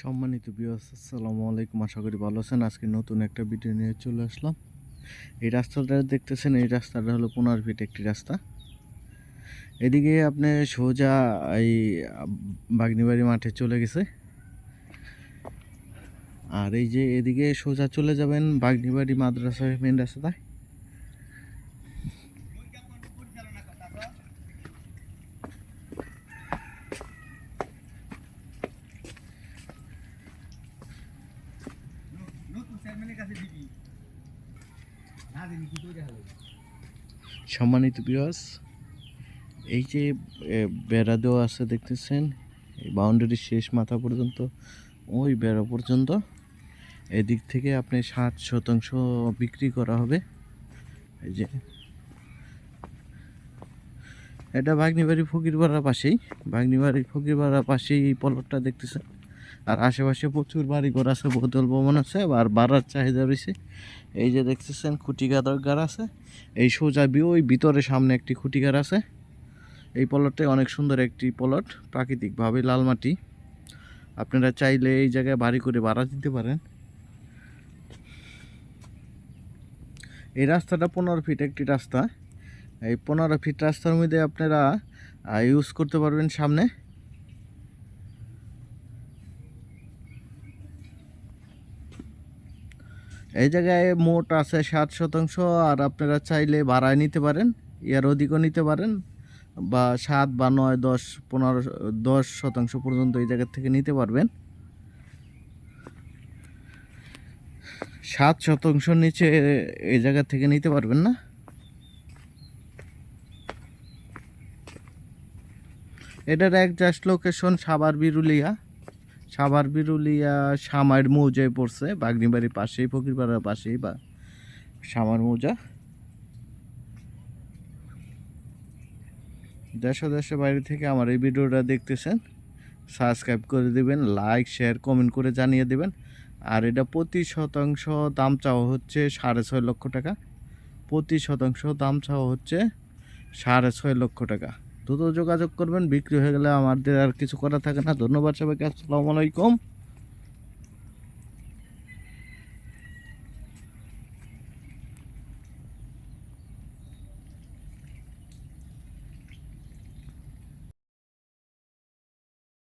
সম্মানিত বিয়াস আসসালামু আলাইকুম। আশা করি ভালো আছেন। আজকে নতুন একটা ভিডিও নিয়ে চলে আসলাম। এই রাস্তাটা দেখতেছেন, এই রাস্তাটা হলো পনেরো ফিট একটি রাস্তা। এদিকে আপনি সোজা এই বাগনিবাড়ি মাঠে চলে গেছে। আর এই যে এদিকে সোজা চলে যাবেন বাগনিবাড়ি মাদ্রাসা মেন রাস্তায় নতুন চেয়ারম্যানের কাছে দিবি না দিবি কি করে হলো সম্মানিত বিয়াস এই যে বেড়া দেওয়া আছে দেখতেছেন, এই বাউন্ডারির শেষ মাথা পর্যন্ত, ওই বেড়া পর্যন্ত, এদিক থেকে আপনি সাত শতাংশ বিক্রি করা হবে। এই যে, এটা বাগনিবাড়ি ফকিরপাড়ার পাশেই, বাগনিবাড়ি ফকিরপাড়ার পাশেই এই পলটটা দেখতেছেন। আর আশেপাশে প্রচুর বাড়ি ঘর আছে বোতল ভবন আছে, আর বাড়ার চাহিদা রয়েছে। এই যে দেখতেছেন খুঁটি গার আছে। এই সোজা বি ওই ভিতরে সামনে একটি খুঁটি খুঁটিঘর আছে। এই পলটটাই অনেক সুন্দর একটি পলট প্রাকৃতিকভাবে লাল মাটি। আপনারা চাইলে এই জায়গায় বাড়ি করে ভাড়া দিতে পারেন। এই রাস্তাটা পনেরো ফিট একটি রাস্তা। এই পনেরো ফিট রাস্তার মধ্যে আপনারা ইউজ করতে পারবেন সামনে। এই জায়গায় মোট আছে ষাট শতাংশ, আর আপনারা চাইলে ভাড়ায় নিতে পারেন, ইয়ার অধিকও নিতে পারেন, বা সাত বা নয়, দশ, পনেরো, দশ শতাংশ পর্যন্ত এই জায়গা থেকে নিতে পারবেন। সাত শতাংশ নিচে এই জায়গা থেকে নিতে পারবেন না। এটার এক জাস্ট লোকেশন সাবার বিরুলিয়া। সাভার বিরুলিয়া সামার মৌজায় পড়ছে, বাগনিবাড়ির পাশেই, ফকিরপাড়ার পাশেই বা সামার মৌজা। দেশ দেশের বাইরে থেকে আমার এই ভিডিওটা দেখতেছেন সাবস্ক্রাইব করে দিবেন লাইক শেয়ার কমেন্ট করে জানিয়ে দিবেন। আর এটা প্রতি শতাংশ দাম চাওয়া হচ্ছে সাড়ে ছয় লক্ষ টাকা। প্রতি শতাংশ দাম চাওয়া হচ্ছে সাড়ে ছয় লক্ষ টাকা। দ্রুত যোগাযোগ করবেন, বিক্রি হয়ে গেলে আমাদের আর কিছু করা থাকে না। ধন্যবাদ সবাইকে, আসসালামু আলাইকুম।